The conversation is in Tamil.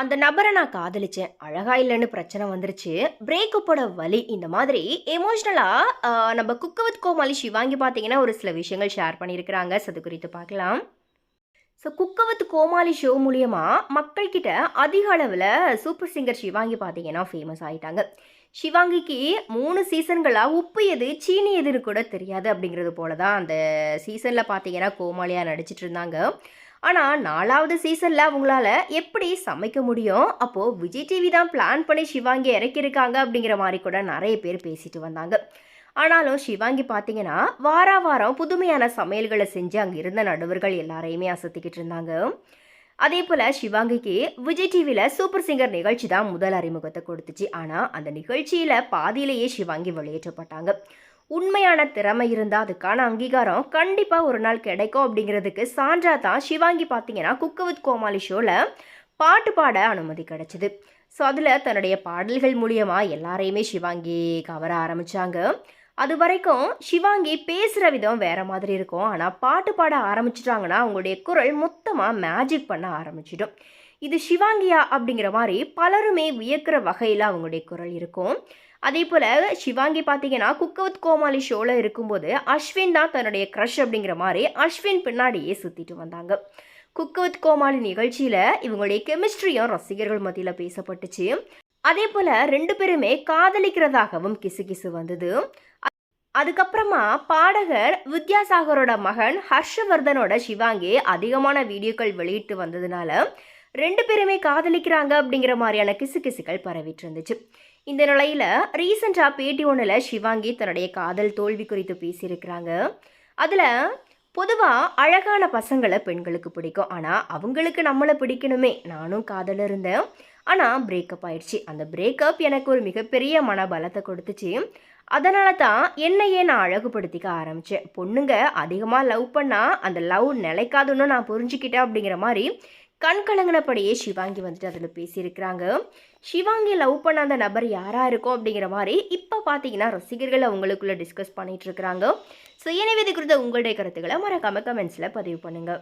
அந்த நபரை நான் காதலிச்சேன். அழகா இல்லைன்னு பிரச்சனை வந்துருச்சு. பிரேக்கப்போட வலி இந்த மாதிரி எமோஷ்னலாக நம்ம குக்கவத் கோமாளி சிவாங்கி பார்த்தீங்கன்னா ஒரு சில விஷயங்கள் ஷேர் பண்ணியிருக்கிறாங்க. so அது குறித்து பார்க்கலாம். ஸோ குக்கவத் கோமாளி ஷோ மூலியமாக மக்கள்கிட்ட அதிக அளவில் சூப்பர் சிங்கர் சிவாங்கி பார்த்தீங்கன்னா ஃபேமஸ் ஆகிட்டாங்க சிவாங்கிக்கு மூணு சீசன்களாக உப்பு எது சீனி எதுன்னு கூட தெரியாது அப்படிங்கிறது போல தான் அந்த சீசனில் பார்த்தீங்கன்னா கோமாளியாக நடிச்சிட்டு இருந்தாங்க. ஆனால் நாலாவது சீசனில் அவங்களால எப்படி சமைக்க முடியும்? அப்போது விஜய் டிவி தான் பிளான் பண்ணி சிவாங்கி இறக்கியிருக்காங்க அப்படிங்கிற மாதிரி கூட நிறைய பேர் பேசிட்டு வந்தாங்க. ஆனாலும் சிவாங்கி பார்த்தீங்கன்னா வார வாரம் புதுமையான சமையல்களை செஞ்சு அங்கே இருந்த நடுவர்கள் எல்லாரையுமே அசத்திக்கிட்டு இருந்தாங்க. அதே போல் சிவாங்கிக்கு விஜய் டிவியில் சூப்பர் சிங்கர் நிகழ்ச்சி தான் முதல் அறிமுகத்தை கொடுத்துச்சு. ஆனால் அந்த நிகழ்ச்சியில் பாதியிலேயே சிவாங்கி வெளியேற்றப்பட்டாங்க. உண்மையான திறமை இருந்தால் அதுக்கான அங்கீகாரம் கண்டிப்பாக ஒரு நாள் கிடைக்கும் அப்படிங்கிறதுக்கு சான்றா தான் சிவாங்கி பார்த்தீங்கன்னா குக்கு வித் கோமாளி ஷோவில் பாட்டு பாட அனுமதி கிடைச்சிது. ஸோ அதில் தன்னுடைய பாடல்கள் மூலியமாக எல்லாரையுமே சிவாங்கி கவர ஆரம்பித்தாங்க அது வரைக்கும் சிவாங்கி பேசுகிற விதம் வேறு மாதிரி இருக்கும். ஆனால் பாட்டு பாட ஆரம்பிச்சிட்டாங்கன்னா அவங்களுடைய குரல் மொத்தமாக மேஜிக் பண்ண ஆரம்பிச்சிடும். இது சிவாங்கியா அப்படிங்கிற மாதிரி பலருமே வியக்கிற வகையில் அவங்களுடைய குரல் இருக்கும். அதே போல் சிவாங்கி பார்த்தீங்கன்னா குக்கவுத் கோமாளி ஷோவில் இருக்கும்போது அஸ்வின் தான் தன்னுடைய க்ரஷ் அப்படிங்கிற மாதிரி அஸ்வின் பின்னாடியே சுற்றிட்டு வந்தாங்க. குக்கவுத் கோமாளி நிகழ்ச்சியில் இவங்களுடைய கெமிஸ்ட்ரியும் ரசிகர்கள் மத்தியில் பேசப்பட்டுச்சு. அதே போல் ரெண்டு பேருமே காதலிக்கிறதாகவும் கிசு கிசு வந்தது. அதுக்கப்புறமா பாடகர் வித்யாசாகரோட மகன் ஹர்ஷவர்தனோட சிவாங்கி அதிகமான வீடியோக்கள் வெளியிட்டு வந்ததுனால ரெண்டு பேருமே காதலிக்கிறாங்க அப்படிங்கிற மாதிரியான கிசு கிசுக்கள் பரவிட்டு இருந்துச்சு. இந்த நிலையில் ரீசெண்டாக பேட்டி ஒன்றில் சிவாங்கி தன்னுடைய காதல் தோல்வி குறித்து பேசியிருக்கிறாங்க. அதில் பொதுவாக அழகான பசங்களை பெண்களுக்கு பிடிக்கும். ஆனால் அவங்களுக்கு நம்மளை பிடிக்கணுமே. நானும் காதல் இருந்தேன். ஆனால் பிரேக்கப் ஆயிடுச்சு. அந்த பிரேக்கப் எனக்கு ஒரு மிகப்பெரிய மன பலத்தை கொடுத்துச்சு. அதனால தான் என்னையே நான் அழகுபடுத்திக்க ஆரம்பித்தேன் பொண்ணுங்க அதிகமாக லவ் பண்ணால் அந்த லவ் நிலைக்காதுன்னு நான் புரிஞ்சுக்கிட்டேன் அப்படிங்கிற மாதிரி கண் கலங்கினபடியே சிவாங்கி வந்துட்டு அதில் பேசியிருக்கிறாங்க. சிவாங்கி லவ் பண்ண அந்த நபர் யாராக இருக்கும் அப்படிங்கிற மாதிரி இப்போ பார்த்தீங்கன்னா ரசிகர்கள் அவங்களுக்குள்ளே டிஸ்கஸ் பண்ணிகிட்ருக்கிறாங்க ஸோ எனவே இது குறித்த உங்களுடைய கருத்துக்களை மறக்காம கமெண்ட்ஸில் பதிவு பண்ணுங்கள்